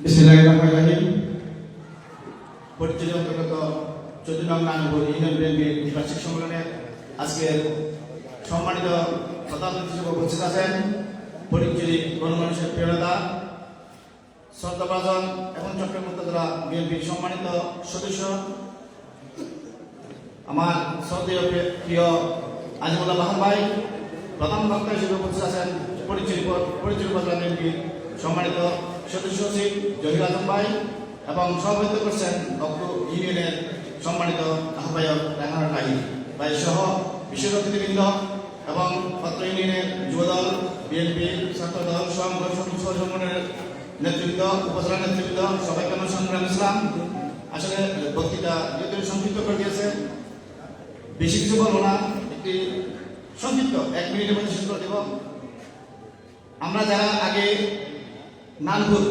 বিসমিল্লাহিররহমানিররহিম পরিচিত অন্তর্গত চোদ্দ নং সম্মানিত প্রধান হিসেবে উপস্থিত আছেন পরিচিত গণমানুষের প্রিয়তা শ্রদ্ধাভাজন এবং চট্টগ্রাম মুক্তদরা বিএনপির সম্মানিত সদস্য। আমার শ্রদ্ধেয় প্রিয়- আজিমুল্লাহ বাহান ভাই, প্রধান বক্তা হিসেবে উপস্থিত আছেন পরিচয় উপজেলা সম্মানিত সদস্য সচিব জহির আজম ভাই এবং সভাপতিত্ব করছেন অক্টো ইউনিয়নের সম্মানিত আহ্বায়ক রেহান রাহি ভাই সহ বিশেষ অতিথিবৃন্দ এবং পত্র ইউনিয়নের যুবদল, বিএনপি, ছাত্রদল সংগঠন সংগঠনের নেতৃত্ব উপজেলা নেতৃত্ব সবাইকে আমার সংগ্রাম ইসলাম আসলে বক্তৃতা যেহেতু সংক্ষিপ্ত করে দিয়েছে, বেশি কিছু বলব না। একটি সংক্ষিপ্ত এক মিনিটের মধ্যে শেষ করে দেব। আমরা যারা আগে নানপুর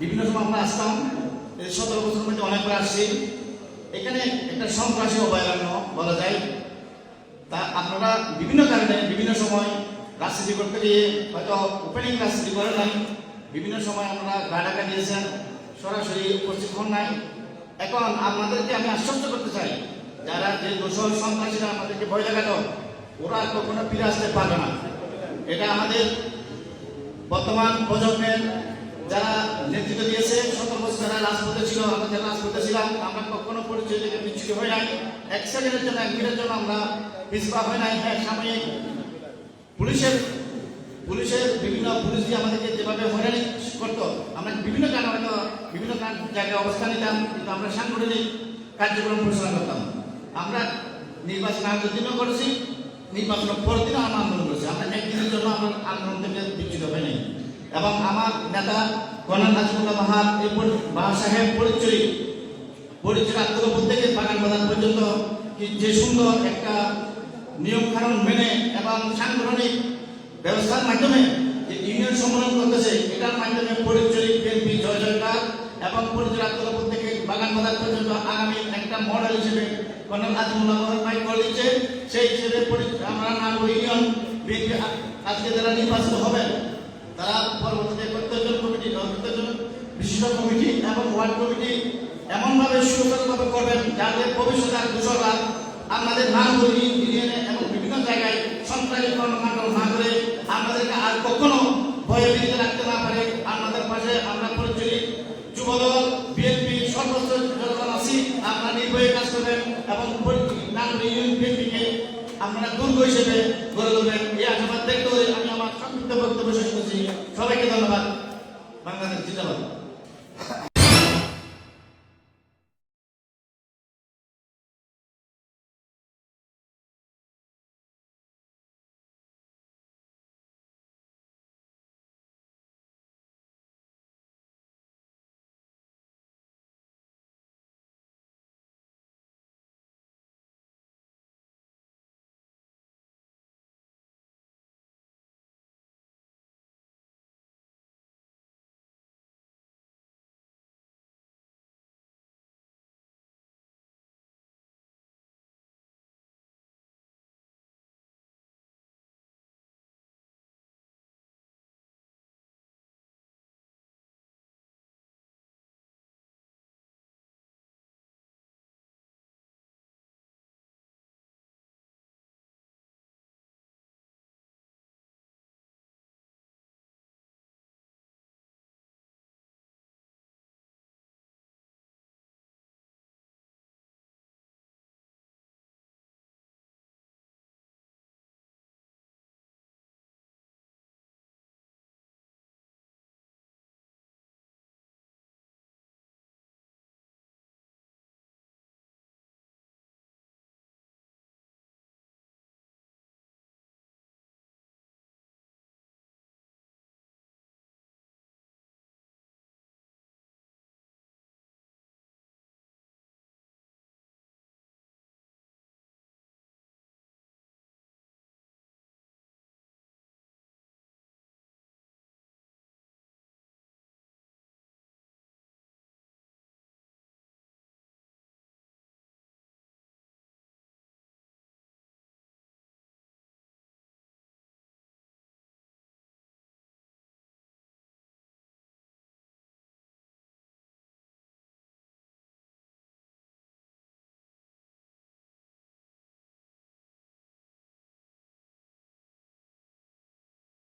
বিভিন্ন সময় আমরা আসতাম, এই সতেরো বছর মধ্যে অনেকবার আসছি। এখানে একটা সন্ত্রাসী অভয়ারণ্য বলা যায়। তা আপনারা বিভিন্ন কারণে বিভিন্ন সময় রাজনীতি করতে গিয়ে হয়তো ওপেনিং রাজনীতি করেন নাই। বিভিন্ন সময় আপনারা গা ঢাকা দিয়েছেন, সরাসরি উপস্থিত হন নাই। এখন আপনাদেরকে আমি আশ্বস্ত করতে চাই, যারা যে দোষর সন্ত্রাসীরা আমাদেরকে ভয় দেখাতো, ওরা কখনো ফিরে আসতে পারবে না। এটা আমাদের বর্তমান প্রজন্মের যারা নেতৃত্ব দিয়েছে শত বছর যারা রাজপথে ছিল, আমরা যারা রাজপথে ছিলাম, আমরা কখনো পরিচয় থেকে বিচ্ছুত হই নাই। এক সেকেন্ডের জন্য, এক মিনিটের জন্য আমরা পিছপা হয় নাই। হ্যাঁ সাময়িক পুলিশের পুলিশের বিভিন্ন পুলিশ দিয়ে আমাদেরকে যেভাবে হয়রানি করতো, আমরা বিভিন্ন কারণে বিভিন্ন জায়গায় অবস্থান নিতাম, কিন্তু আমরা সাংগঠনিক কার্যক্রম পরিচালনা করতাম। আমরা নির্বাচন আগের দিনও করেছি, নির্বাচনের পরের দিনও আমরা আন্দোলন করেছি আমরা একদিনের জন্য আমরা আন্দোলন থেকে বিচ্ছুত হয়নি এবং আমার নেতা নাজিমুল্লাহ বাহার এই পরি- সাহেব পরিচয়। পরিচয় আত্মগোপন থেকে বাগান বাজার পর্যন্ত যে সুন্দর একটা নিয়ম কানুন মেনে এবং সাংগঠনিক ব্যবস্থার মাধ্যমে যে ইউনিয়ন সম্মেলন করতেছে, এটার মাধ্যমে পরিচয় বিএনপি জয় জয়কার এবং পরিচয় আত্মগোপন থেকে বাগান বাজার পর্যন্ত আগামী একটা মডেল হিসেবে কর্নেল আজিমুল্লাহ বাহার ভাই করে দিচ্ছে। সেই হিসেবে আমরা নাম ইউনিয়ন বিএনপি আজকে যারা নির্বাচিত হবেন তারা পরবর্তীতে কমিটি প্রত্যেকজন বিশিষ্ট কমিটি এবং ওয়ার্ড কমিটি এমনভাবে সুসংগতভাবে করবেন যাতে ভবিষ্যতে আর দূষকরা এবং বিভিন্ন জায়গায় সন্ত্রাসী কর্মকাণ্ড করে আমাদেরকে আর কখনো ভয়ে ভীতিতে রাখতে না পারে। আমাদের পাশে আমরা পরিচয় যুবদল, বিএনপি সর্বোচ্চ যতক্ষণ আছি আপনারা নির্ভয়ে কাজ করবেন এবং নাম ইউনিয়ন বিএনপিকে আপনারা দুর্গ হিসেবে গড়ে তুলবেন। এই আশাবাদ দেখতে আমি সংক্ষিপ্ত বক্তব্য শেষ করছি। সবাইকে ধন্যবাদ। বাংলাদেশ জিন্দাবাদ।